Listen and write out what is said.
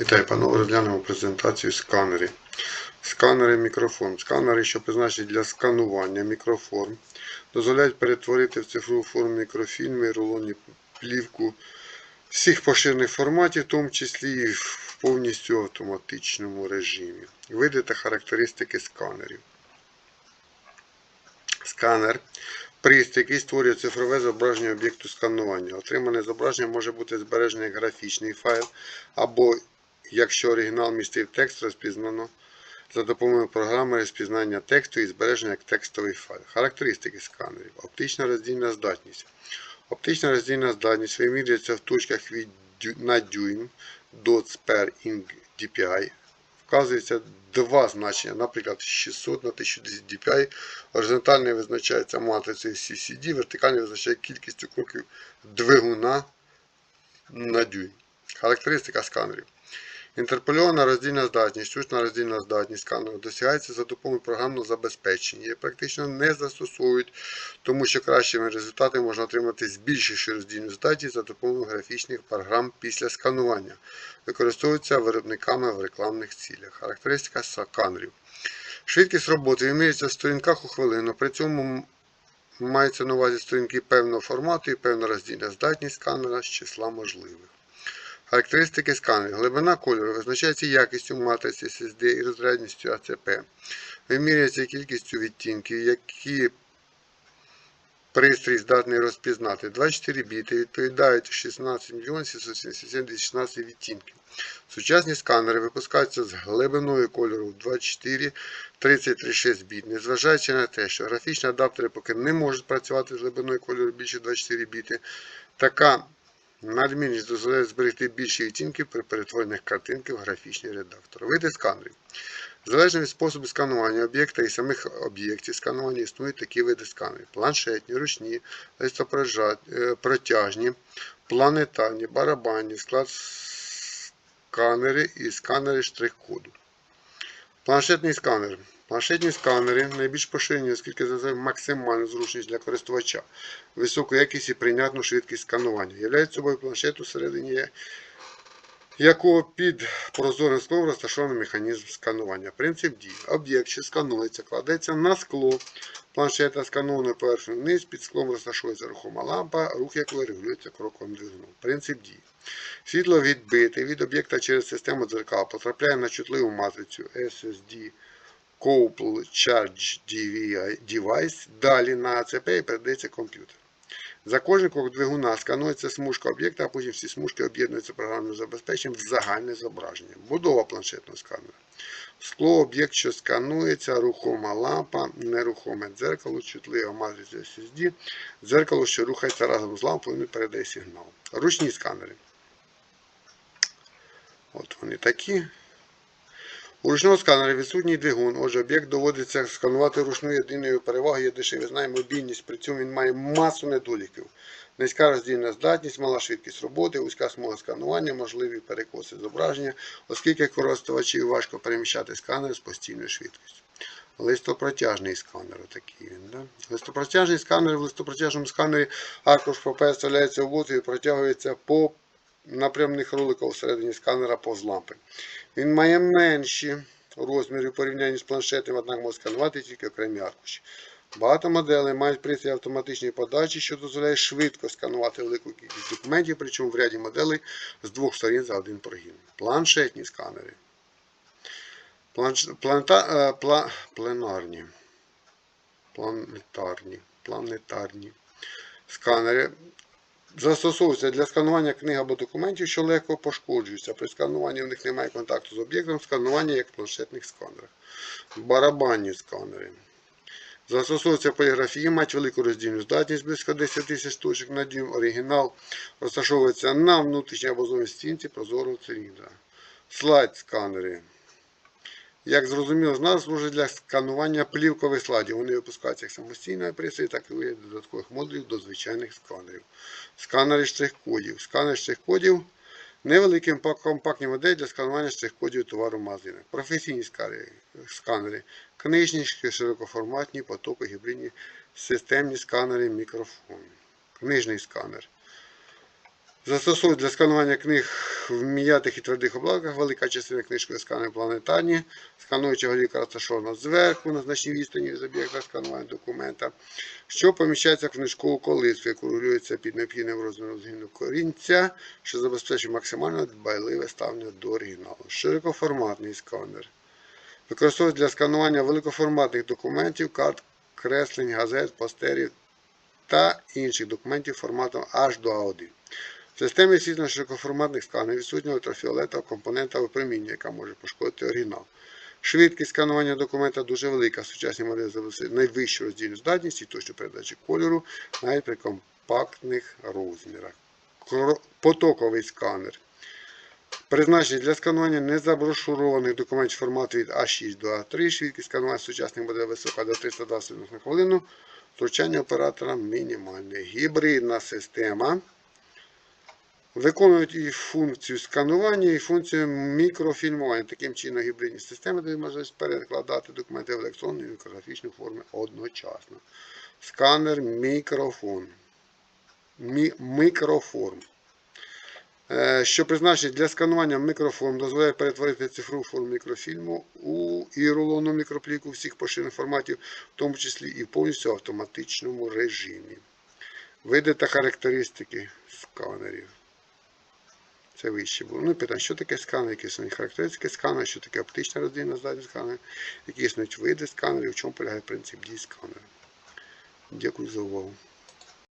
Вітаю, панове, розглянемо презентацію сканерів. Сканери мікроформ. Сканери, що призначені для сканування мікроформ, дозволяють перетворити в цифрову форму мікрофільми, рулонні плівку всіх поширених форматів, в тому числі і в повністю автоматичному режимі. Види та характеристики сканерів. Сканер пристрій, який створює цифрове зображення об'єкту сканування. Отримане зображення може бути збережене як графічний файл, або, якщо оригінал містив текст, розпізнано за допомогою програми розпізнання тексту і збереження як текстовий файл. Характеристики сканерів. Оптична роздільна здатність. Оптична роздільна здатність вимірюється в точках від на дюйм dots per ing DPI. Вказується два значення, наприклад, 600 на 1010 DPI. Горизонтальний визначається матрицею CCD, вертикальний визначає кількістю кроків двигуна на дюйм. Характеристика сканерів. Інтерпольована роздільна здатність, штучна роздільна здатність сканеру досягається за допомогою програмного забезпечення. Її практично не застосовують, тому що кращими результатами можна отримати збільшивши роздільну здатність за допомогою графічних програм після сканування. Використовуються виробниками в рекламних цілях. Характеристика сканерів. Швидкість роботи вимірюється в сторінках у хвилину. При цьому мається на увазі сторінки певного формату і певна роздільна здатність сканера з числа можливих. Характеристики сканерів. Глибина кольору визначається якістю матриці SSD і розрядністю ACP. Вимірюється кількістю відтінків, які пристрій здатний розпізнати. 24 біти відповідають 16 мільйонів 777 16 відтінків. Сучасні сканери випускаються з глибиною кольору 24 33,6 біт, незважаючи на те, що графічні адаптери поки не можуть працювати з глибиною кольору більше 24 біти. Така надмірність дозволяє зберегти більші відтінки при перетворенні картинки в графічний редактор. Види сканерів. Залежно від способу сканування об'єкта і самих об'єктів сканування існують такі види сканерів: планшетні, ручні, листопротяжні, планетарні, барабанні, склад сканери і сканери штрих-коду. Планшетний сканер. Планшетні сканери найбільш поширені, оскільки це максимальну зручність для користувача, високу якість і прийнятну швидкість сканування. Являють собою планшет усередині якого під прозорим склом розташований механізм сканування. Принцип дії. Об'єкт, що сканується, кладеться на скло планшета сканованої поверхнею вниз, під склом розташовується рухома лампа, рух якої регулюється кроковим двигуном. Принцип дії. Світло відбите від об'єкта через систему дзеркал потрапляє на чутливу матрицю SSD Couple Charge Device, далі на АЦП і передається комп'ютер. За кожен крок двигуна сканується смужка об'єкта, а потім всі смужки об'єднуються програмним забезпеченням в загальне зображення. Будова планшетного сканера. Скло об'єкт, що сканується, рухома лампа, нерухоме дзеркало, чутлива матриця SSD, дзеркало, що рухається разом з лампою і передає сигнал. Ручні сканери. От вони такі. У ручного сканера відсутній двигун, отже, об'єкт доводиться сканувати ручною єдиною перевагою є дешевизна і мобільність, при цьому він має масу недоліків. Низька роздільна здатність, мала швидкість роботи, вузька смуга сканування, можливі перекоси зображення, оскільки користувачів важко переміщати сканер з постійною швидкістю. Листопротяжний сканер, отакий він. Да? Листопротяжний сканер в листопротяжному сканері аркуш папер вставляється в воду і протягується по напрямних роликах всередині сканера повз лампи. Він має менші розміри в порівнянні з планшетом, однак може сканувати тільки окремі аркуші. Багато моделей мають пристрій автоматичної подачі, що дозволяє швидко сканувати велику кількість документів, причому в ряді моделей з двох сторін за один прогін. Планшетні сканери. Планш... Планета... е, Пла... Пленарні. Планетарні. Планетарні. Сканери застосовуються для сканування книг або документів, що легко пошкоджуються. При скануванні в них немає контакту з об'єктом, сканування як в планшетних сканерах. Барабанні сканери. Застосовуються поліграфії, мають велику роздільну здатність близько 10 тисяч точок на дюйм. Оригінал розташовується на внутрішній або зовнішній стінці прозорого циліндра. Слайд сканери. Як зрозуміло, з нас служить для сканування плівкових слайдів. Вони випускаються як самостійно пристрій, так і у додаткових модулів до звичайних сканерів. Сканери штрих-кодів. Сканер штрих-кодів невеликі компактні моделі для сканування штрих-кодів товару в. Професійні сканери, сканери книжні, широкоформатні, потоки, гібридні, системні сканери, мікрофон. Книжний сканер. Застосовують для сканування книг в м'ятих і твердих обладках велика частина книжкових сканерів планетарні, скануючого ліка розташована зверху на значній відстані від об'єкта сканування документа, що поміщається в книжкову колиску, яку регулюється під необхідним розміром згину корінця, що забезпечує максимально дбайливе ставлення до оригіналу. Широкоформатний сканер. Використовується для сканування великоформатних документів, карт, креслень, газет, постерів та інших документів форматом аж до А1. В системі світло широкоформатних сканерів відсутня ультрафіолетова компонента випроміння, яка може пошкодити оригінал. Швидкість сканування документа дуже велика. Сучасні моделі забезпечують найвищу роздільну здатність і точну передачу кольору навіть при компактних розмірах. Потоковий сканер. Призначений для сканування незаброшурованих документів формату від А6 до А3. Швидкість сканування сучасних моделей висока до 320 на хвилину. Втручання оператора мінімальне. Гібридна система. Виконують і функцію сканування, і функцію мікрофільмування. Таким чином, гібридні системи дають можливість перекладати документи в електронну і мікрографічну форму одночасно. Сканер мікрофон. Мі- микроформ. Е, Що призначений для сканування мікроформ, дозволяє перетворити цифрову форму мікрофільму у і рулонну мікроплівку всіх поширених форматів, в тому числі і повністю автоматичному режимі. Види та характеристики сканерів. Це вище було. Ну і питання, що таке сканер, які існують характеристики сканера, що таке оптична роздільна здатність сканера, які існують види сканерів, в чому полягає принцип дії сканера. Дякую за увагу.